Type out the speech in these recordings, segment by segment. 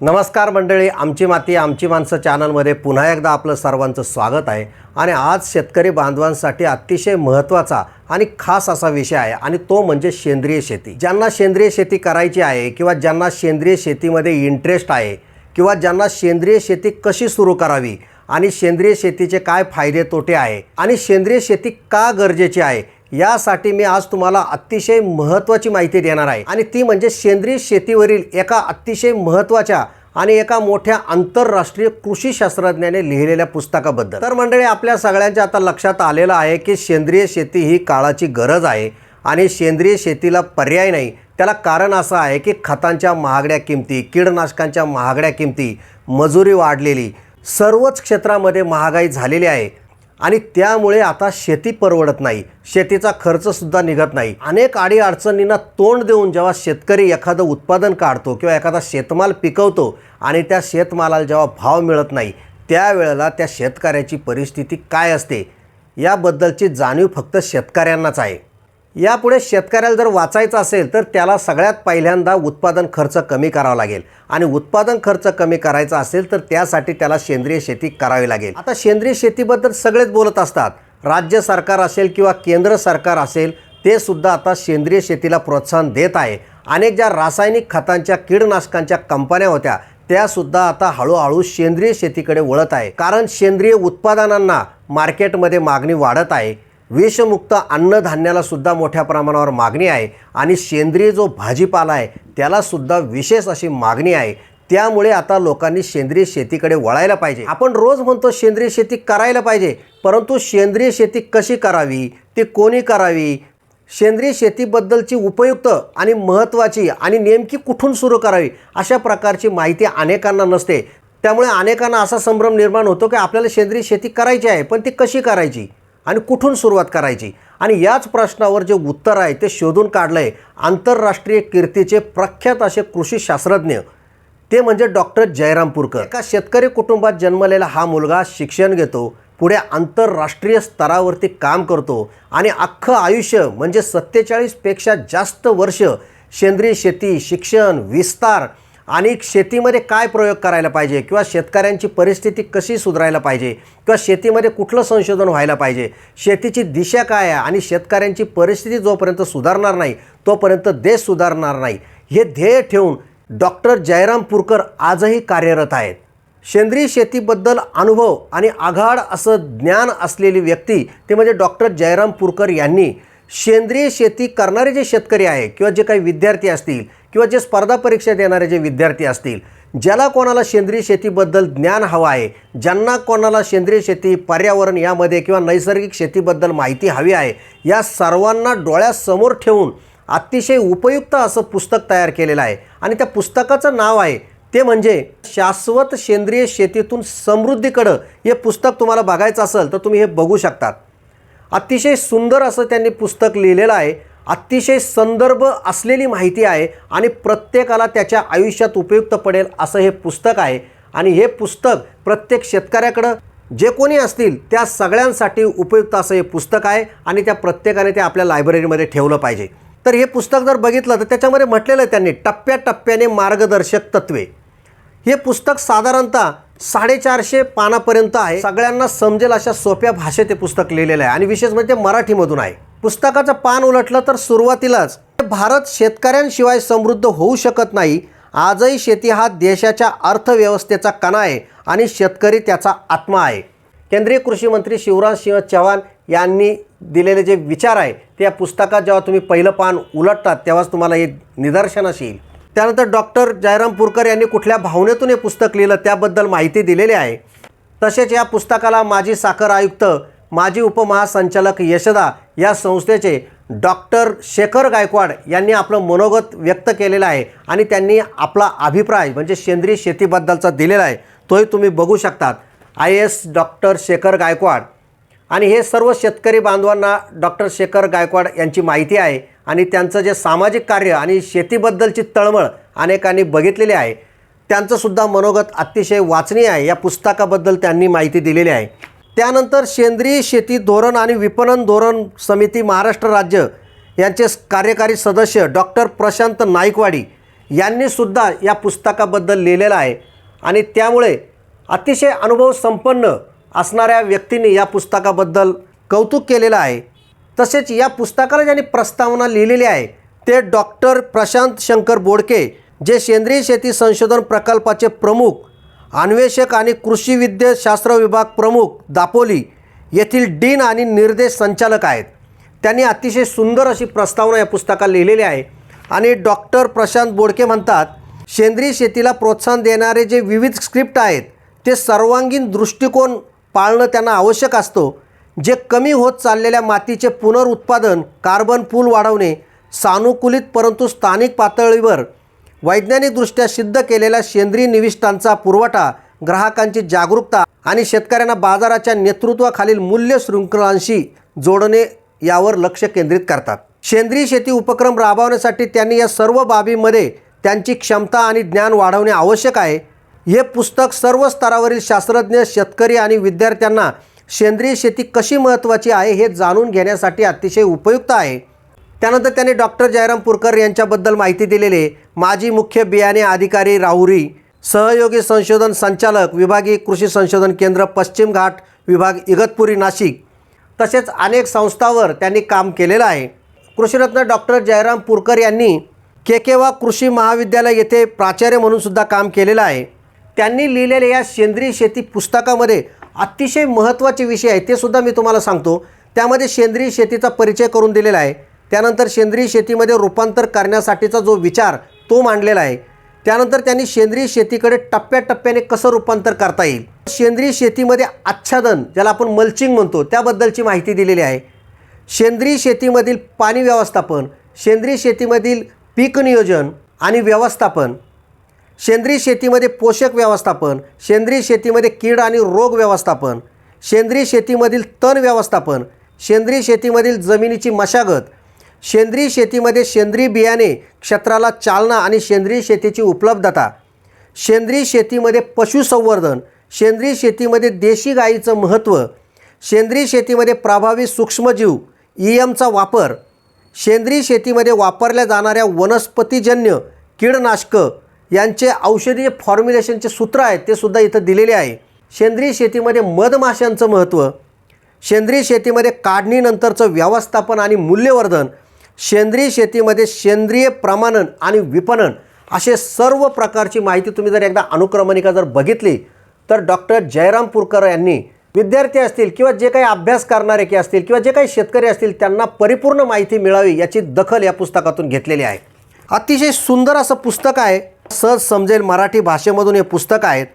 नमस्कार मंडळी आमची माती आमची माणसं चॅनलमध्ये पुन्हा एकदा आपलं सर्वांचं स्वागत आहे. आणि आज शेतकरी बांधवांसाठी अतिशय महत्त्वाचा आणि खास असा विषय आहे आणि तो म्हणजे सेंद्रिय शेती. ज्यांना सेंद्रिय शेती करायची आहे किंवा ज्यांना सेंद्रिय शेतीमध्ये इंटरेस्ट आहे किंवा ज्यांना सेंद्रिय शेती कशी सुरू करावी आणि सेंद्रिय शेतीचे काय फायदे तोटे आहे आणि सेंद्रिय शेती का गरजेची आहे यासाठी मी आज तुम्हाला अतिशय महत्त्वाची माहिती देणार आहे. आणि ती म्हणजे सेंद्रिय शेतीवरील एका अतिशय महत्त्वाच्या आणि एका मोठ्या आंतरराष्ट्रीय कृषी शास्त्रज्ञाने लिहिलेल्या पुस्तकाबद्दल. तर मंडळी आपल्या सगळ्यांच्या आता लक्षात आलेलं आहे की सेंद्रिय शेती ही काळाची गरज आहे आणि सेंद्रिय शेतीला पर्याय नाही. त्याला कारण असं आहे की खतांच्या महागड्या किमती कीडनाशकांच्या महागड्या किमती मजुरी वाढलेली सर्वच क्षेत्रामध्ये महागाई झालेली आहे. आणि त्यामुळे आता शेती परवडत नाही. शेतीचा खर्चसुद्धा निघत नाही. अनेक आडी अडचणींना तोंड देऊन जेव्हा शेतकरी एखादं उत्पादन काढतो किंवा एखादा शेतमाल पिकवतो आणि त्या शेतमालाला जेव्हा भाव मिळत नाही त्यावेळेला त्या शेतकऱ्याची परिस्थिती काय असते? याबद्दलची जाणीव फक्त शेतकऱ्यांनाच आहे. यापुढे शेतकऱ्याला जर वाचायचं असेल तर त्याला सगळ्यात पहिल्यांदा उत्पादन खर्च कमी करावा लागेल. आणि उत्पादन खर्च कमी करायचा असेल तर त्यासाठी त्याला सेंद्रिय शेती करावी लागेल. आता सेंद्रिय शेतीबद्दल सगळेच बोलत असतात. राज्य सरकार असेल किंवा केंद्र सरकार असेल ते सुद्धा आता सेंद्रिय शेतीला प्रोत्साहन देत आहे. अनेक ज्या रासायनिक खतांच्या कीडनाशकांच्या कंपन्या होत्या त्यासुद्धा आता हळूहळू सेंद्रिय शेतीकडे वळत आहे. कारण सेंद्रिय उत्पादनांना मार्केटमध्ये मागणी वाढत आहे. विषमुक्त अन्नधान्याला सुद्धा मोठ्या प्रमाणावर मागणी आहे आणि सेंद्रिय जो भाजीपाला आहे त्याला सुद्धा विशेष अशी मागणी आहे. त्यामुळे आता लोकांनी सेंद्रिय शेतीकडे वळायला पाहिजे. आपण रोज म्हणतो सेंद्रिय शेती करायला पाहिजे परंतु सेंद्रिय शेती कशी करावी ती कोणी करावी? सेंद्रिय शेतीबद्दलची उपयुक्त आणि महत्त्वाची आणि नेमकी कुठून सुरू करावी अशा प्रकारची माहिती अनेकांना नसते. त्यामुळे अनेकांना असा संभ्रम निर्माण होतो की आपल्याला सेंद्रिय शेती करायची आहे पण ती कशी करायची? आणि कुठून सुरुवात करायची? आणि याच प्रश्नावर जे उत्तर आहे ते शोधून काढलं आहे आंतरराष्ट्रीय कीर्तीचे प्रख्यात असे कृषी शास्त्रज्ञ. ते म्हणजे डॉक्टर जयरामपूरकर एका शेतकरी कुटुंबात जन्मलेला हा मुलगा शिक्षण घेतो पुढे आंतरराष्ट्रीय स्तरावरती काम करतो आणि अख्खं आयुष्य म्हणजे सत्तेचाळीसपेक्षा जास्त वर्ष सेंद्रिय शेती शिक्षण विस्तार आणि शेतीमध्ये काय प्रयोग करायला पाहिजे? किंवा शेतकऱ्यांची परिस्थिती कशी सुधारायला पाहिजे? किंवा शेतीमध्ये कुठलं संशोधन व्हायला पाहिजे? शेतीची दिशा काय आहे? आणि शेतकऱ्यांची परिस्थिती जोपर्यंत सुधारणार नाही तोपर्यंत देश सुधारणार नाही. हे ध्येय ठेवून डॉक्टर जयराम पुरकर आजही कार्यरत आहेत. सेंद्रिय शेतीबद्दल अनुभव आणि आघाड असं ज्ञान असलेली व्यक्ती ते म्हणजे डॉक्टर जयराम पुरकर यांनी. सेंद्रिय शेती करणारे जे शेतकरी आहे किंवा जे काही विद्यार्थी असतील किंवा जे स्पर्धा परीक्षा देणारे जे विद्यार्थी असतील ज्याला कोणाला सेंद्रिय शेतीबद्दल ज्ञान हवं आहे ज्यांना कोणाला सेंद्रिय शेती पर्यावरण यामध्ये किंवा नैसर्गिक शेतीबद्दल माहिती हवी आहे या सर्वांना डोळ्यासमोर ठेवून अतिशय उपयुक्त असं पुस्तक तयार केलेलं आहे. आणि त्या पुस्तकाचं नाव आहे ते म्हणजे शाश्वत सेंद्रिय शेतीतून समृद्धीकडं हे पुस्तक तुम्हाला बघायचं असेल तर तुम्ही हे बघू शकतात. अतिशय सुंदर असं त्यांनी पुस्तक लिहिलेलं आहे. अतिशय संदर्भ असलेली माहिती आहे आणि प्रत्येकाला त्याच्या आयुष्यात उपयुक्त पडेल असं हे पुस्तक आहे. आणि हे पुस्तक प्रत्येक शेतकऱ्याकडं जे कोणी असतील त्या सगळ्यांसाठी उपयुक्त असं हे पुस्तक आहे आणि त्या प्रत्येकाने ते आपल्या लायब्ररीमध्ये ठेवलं पाहिजे. तर हे पुस्तक जर बघितलं तर त्याच्यामध्ये म्हटलेलं आहे त्यांनी टप्प्याटप्प्याने मार्गदर्शक तत्वे. हे पुस्तक साधारणतः साडेचारशे पानापर्यंत आहे. सगळ्यांना समजेल अशा सोप्या भाषेत हे पुस्तक लिहिलेलं आहे. आणि विशेष म्हणजे ते मराठीमधून आहे. पुस्तकाचं पान उलटलं तर सुरुवातीलाच भारत शेतकऱ्यांशिवाय समृद्ध होऊ शकत नाही. आजही शेती हा देशाच्या अर्थव्यवस्थेचा कणा आहे आणि शेतकरी त्याचा आत्मा आहे. केंद्रीय कृषी मंत्री शिवराज सिंह चव्हाण यांनी दिलेले जे विचार आहे ते या पुस्तकात जेव्हा तुम्ही पहिलं पान उलटतात तेव्हाच तुम्हाला हे निदर्शनास येईल. त्यानंतर डॉक्टर जयराम पुरकर यांनी कुठल्या भावनेतून हे पुस्तक लिहिलं त्याबद्दल माहिती दिलेली आहे. तसेच या पुस्तकाला माजी साखर आयुक्त माजी उपमहासंचालक यशदा या संस्थेचे डॉक्टर शेखर गायकवाड यांनी आपलं मनोगत व्यक्त केलेलं आहे आणि त्यांनी आपला अभिप्राय म्हणजे सेंद्रिय शेतीबद्दलचा दिलेला आहे तोही तुम्ही बघू शकतात. I S doctor Shekhar Gaikwad. आणि हे सर्व शेतकरी बांधवांना डॉक्टर शेखर गायकवाड यांची माहिती आहे. आणि त्यांचं जे सामाजिक कार्य आणि शेतीबद्दलची तळमळ अनेकांनी बघितलेली आहे त्यांचंसुद्धा मनोगत अतिशय वाचनीय आहे. या पुस्तकाबद्दल त्यांनी माहिती दिलेली आहे. त्यानंतर सेंद्रिय शेती धोरण आणि विपणन धोरण समिती महाराष्ट्र राज्य यांचे कार्यकारी सदस्य डॉक्टर प्रशांत नाईकवाडी यांनीसुद्धा या पुस्तकाबद्दल लिहिलेलं आहे. आणि त्यामुळे अतिशय अनुभव संपन्न असणाऱ्या व्यक्तींनी या पुस्तकाबद्दल कौतुक केलेलं आहे. तसेच या पुस्तकाला ज्यांनी प्रस्तावना लिहिलेली आहे ते डॉक्टर प्रशांत शंकर बोडके जे सेंद्रिय शेती संशोधन प्रकल्पाचे प्रमुख अन्वेषक आणि कृषी विद्याशास्त्र विभाग प्रमुख दापोली येथील डीन आणि निर्देश संचालक आहेत. त्यांनी अतिशय सुंदर अशी प्रस्तावना या पुस्तकात लिहिलेली आहे आणि डॉक्टर प्रशांत बोडके म्हणतात सेंद्रिय शेतीला प्रोत्साहन देणारे जे विविध स्क्रिप्ट आहेत ते सर्वांगीण दृष्टिकोन पाळणं त्यांना आवश्यक असतो. जे कमी होत चाललेल्या मातीचे पुनरुत्पादन कार्बन पूल वाढवणे सानुकूलित परंतु स्थानिक पातळीवर वैज्ञानिकदृष्ट्या सिद्ध केलेल्या सेंद्रिय निविष्ठांचा पुरवठा ग्राहकांची जागरूकता आणि शेतकऱ्यांना बाजाराच्या नेतृत्वाखालील मूल्य शृंखलांशी जोडणे यावर लक्ष केंद्रित करतात. सेंद्रिय शेती उपक्रम राबवण्यासाठी त्यांनी या सर्व बाबींमध्ये त्यांची क्षमता आणि ज्ञान वाढवणे आवश्यक आहे. हे पुस्तक सर्व स्तरावरील शास्त्रज्ञ शेतकरी आणि विद्यार्थ्यांना सेंद्रिय शेती कशी महत्त्वाची आहे हे जाणून घेण्यासाठी अतिशय उपयुक्त आहे. त्यानंतर त्यांनी डॉक्टर जयराम पुरकर यांच्याबद्दल माहिती दिलेले माजी मुख्य बियाणे अधिकारी राहुरी सहयोगी संशोधन संचालक विभागीय कृषी संशोधन केंद्र पश्चिम घाट विभाग इगतपुरी नाशिक तसेच अनेक संस्थावर त्यांनी काम केलेलं आहे. कृषीरत्न डॉक्टर जयराम पुरकर यांनी केकेवा कृषी महाविद्यालय येथे प्राचार्य म्हणून सुद्धा काम केलेलं आहे. त्यांनी लिहिलेल्या या सेंद्रिय शेती पुस्तकामध्ये अतिशय महत्त्वाचे विषय आहेत ते सुद्धा मी तुम्हाला सांगतो. त्यामध्ये सेंद्रिय शेतीचा परिचय करून दिलेला आहे. त्यानंतर सेंद्रिय शेतीमध्ये रूपांतर करण्यासाठीचा जो विचार तो मांडलेला आहे. त्यानंतर त्यांनी सेंद्रिय शेतीकडे टप्प्याटप्प्याने कसं रूपांतर करता येईल? सेंद्रिय शेतीमध्ये आच्छादन ज्याला आपण मल्चिंग म्हणतो त्याबद्दलची माहिती दिलेली आहे. सेंद्रिय शेतीमधील पाणी व्यवस्थापन सेंद्रिय शेतीमधील पीक नियोजन आणि व्यवस्थापन सेंद्रिय शेतीमध्ये पोषक व्यवस्थापन सेंद्रिय शेतीमध्ये कीड आणि रोग व्यवस्थापन सेंद्रिय शेतीमधील तण व्यवस्थापन सेंद्रिय शेतीमधील जमिनीची मशागत सेंद्रिय शेतीमध्ये सेंद्रिय बियाणे क्षेत्राला चालना आणि सेंद्रिय शेतीची उपलब्धता सेंद्रिय शेतीमध्ये पशुसंवर्धन सेंद्रिय शेतीमध्ये देशी गाईचं महत्त्व सेंद्रिय शेतीमध्ये प्रभावी सूक्ष्मजीव ई एमचा वापर सेंद्रिय शेतीमध्ये वापरल्या जाणाऱ्या वनस्पतीजन्य कीडनाशकं यांचे औषधीय फॉर्म्युलेशनचे सूत्र आहेत ते सुद्धा इथं दिलेले आहे. सेंद्रिय शेतीमध्ये मधमाशांचं महत्त्व सेंद्रिय शेतीमध्ये काढणीनंतरचं व्यवस्थापन आणि मूल्यवर्धन सेंद्रिय शेतीमध्ये सेंद्रिय प्रमाणन आणि विपणन असे सर्व प्रकारची माहिती तुम्ही जर एकदा अनुक्रमणिका जर बघितली तर डॉक्टर जयराम पुरकर यांनी विद्यार्थी असतील किंवा जे काही अभ्यास करणारे की असतील किंवा जे काही शेतकरी असतील त्यांना परिपूर्ण माहिती मिळावी याची दखल या पुस्तकातून घेतलेली आहे. अतिशय सुंदर असं पुस्तक आहे. सहज समजेल मराठी भाषेमधून हे पुस्तक आहेत.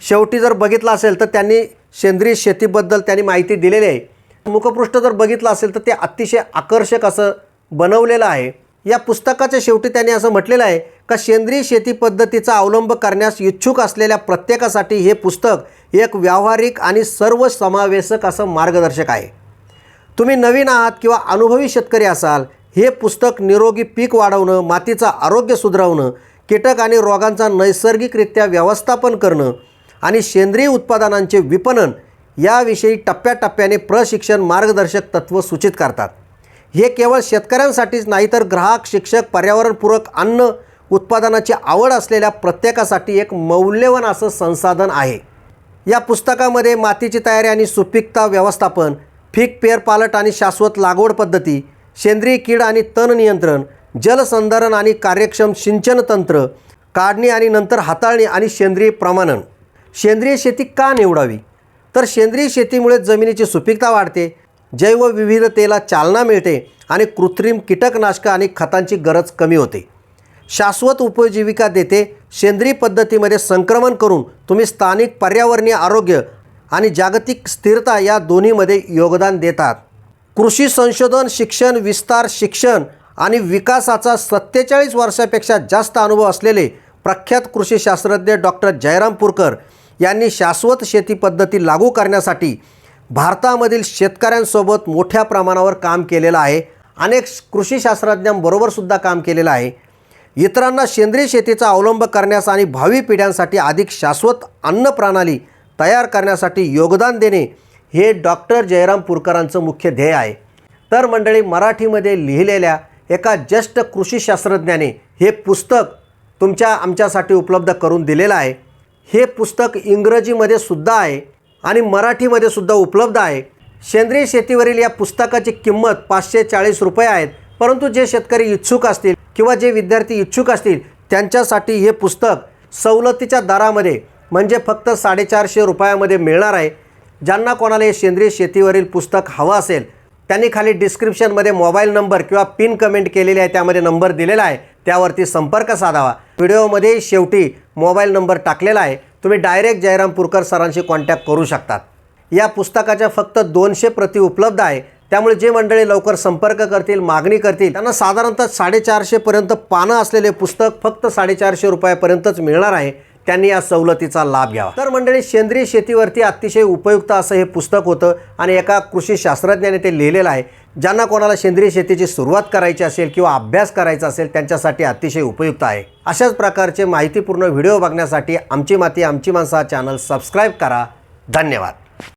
शेवटी जर बघितलं असेल तर त्यांनी सेंद्रिय शेतीबद्दल त्यांनी माहिती दिलेली आहे. मुखपृष्ठ जर बघितलं असेल तर ते अतिशय आकर्षक असं बनवलेलं आहे. या पुस्तकाच्या शेवटी त्यांनी असं म्हटलेलं आहे का सेंद्रिय शेती पद्धतीचा अवलंब करण्यास इच्छुक असलेल्या प्रत्येकासाठी हे पुस्तक एक व्यावहारिक आणि सर्वसमावेशक असं मार्गदर्शक आहे. तुम्ही नवीन आहात किंवा अनुभवी शेतकरी असाल हे पुस्तक निरोगी पीक वाढवणं मातीचं आरोग्य सुधारवणं कीटक आणि रोगांचा नैसर्गिकरित्या व्यवस्थापन करणं आणि सेंद्रिय उत्पादनांचे विपणन याविषयी टप्प्याटप्प्याने प्रशिक्षण मार्गदर्शक तत्त्व सूचित करतात. हे केवळ शेतकऱ्यांसाठीच नाही तर ग्राहक शिक्षक पर्यावरणपूरक अन्न उत्पादनाची आवड असलेल्या प्रत्येकासाठी एक मौल्यवान असं संसाधन आहे. या पुस्तकामध्ये मातीची तयारी आणि सुपीकता व्यवस्थापन पीक पेरपालट आणि शाश्वत लागवड पद्धती सेंद्रिय कीड आणि तण नियंत्रण जलसंधारण आणि कार्यक्षम सिंचन तंत्र काढणी आणि नंतर हाताळणी आणि सेंद्रिय प्रमाणन. सेंद्रिय शेती का निवडावी? तर सेंद्रिय शेतीमुळे जमिनीची सुपीकता वाढते जैवविविधतेला चालना मिळते आणि कृत्रिम कीटकनाशकं आणि खतांची गरज कमी होते. शाश्वत उपजीविका देते सेंद्रिय पद्धतीमध्ये संक्रमण करून तुम्ही स्थानिक पर्यावरणीय आरोग्य आणि जागतिक स्थिरता या दोन्हीमध्ये योगदान देतात. कृषी संशोधन शिक्षण विस्तार शिक्षण आणि विकासाचा सत्तेचाळीस वर्षापेक्षा जास्त अनुभव असलेले प्रख्यात कृषी शास्त्रज्ञ डॉक्टर जयराम पुरकर यांनी शाश्वत शेती पद्धती लागू करण्यासाठी भारतामधील शेतकऱ्यांसोबत मोठ्या प्रमाणावर काम केलेलं आहे. अनेक कृषी शास्त्रज्ञांबरोबरसुद्धा काम केलेलं आहे. इतरांना सेंद्रिय शेतीचा अवलंब करण्यास आणि भावी पिढ्यांसाठी अधिक शाश्वत अन्न प्रणाली तयार करण्यासाठी योगदान देणे हे डॉक्टर जयराम पुरकरांचं मुख्य ध्येय आहे. तर मंडळी मराठीमध्ये लिहिलेल्या एका ज्येष्ठ कृषी शास्त्रज्ञाने हे पुस्तक तुमच्या आमच्यासाठी उपलब्ध करून दिलेलं आहे. हे पुस्तक इंग्रजीमध्ये सुद्धा आहे आणि मराठीमध्ये सुद्धा उपलब्ध आहे. सेंद्रिय शेतीवरील या पुस्तकाची किंमत पाचशे चाळीस रुपये आहेत. परंतु जे शेतकरी इच्छुक असतील किंवा जे विद्यार्थी इच्छुक असतील त्यांच्यासाठी हे पुस्तक सवलतीच्या दरामध्ये म्हणजे फक्त साडेचारशे रुपयामध्ये मिळणार आहे. ज्यांना कोणाला हे सेंद्रिय शेतीवरील पुस्तक हवं असेल त्यांनी खाली डिस्क्रिप्शनमध्ये मोबाईल नंबर किंवा पिन कमेंट केलेली आहे त्यामध्ये नंबर दिलेला आहे त्यावरती संपर्क साधावा. व्हिडिओमध्ये शेवटी मोबाईल नंबर टाकलेला आहे तुम्ही डायरेक्ट जयराम पुरकर सरांशी कॉन्टॅक्ट करू शकतात. या पुस्तकाच्या फक्त दोनशे प्रती उपलब्ध आहे. त्यामुळे जे मंडळी लवकर संपर्क करतील मागणी करतील त्यांना साधारणतः साडेचारशेपर्यंत पानं असलेले पुस्तक फक्त साडेचारशे रुपयापर्यंतच मिळणार आहे. त्यांनी या सवलतीचा लाभ घ्यावा. तर मंडळी सेंद्रिय शेतीवरती अतिशय उपयुक्त असं हे पुस्तक होतं आणि एका कृषी शास्त्रज्ञाने ते लिहिलेलं आहे. ज्यांना कोणाला सेंद्रिय शेतीची सुरुवात करायची असेल किंवा अभ्यास करायचा असेल त्यांच्यासाठी अतिशय उपयुक्त आहे. अशाच प्रकारचे माहितीपूर्ण व्हिडिओ बघण्यासाठी आमची माती आमची माणसा चॅनल सबस्क्राईब करा. धन्यवाद.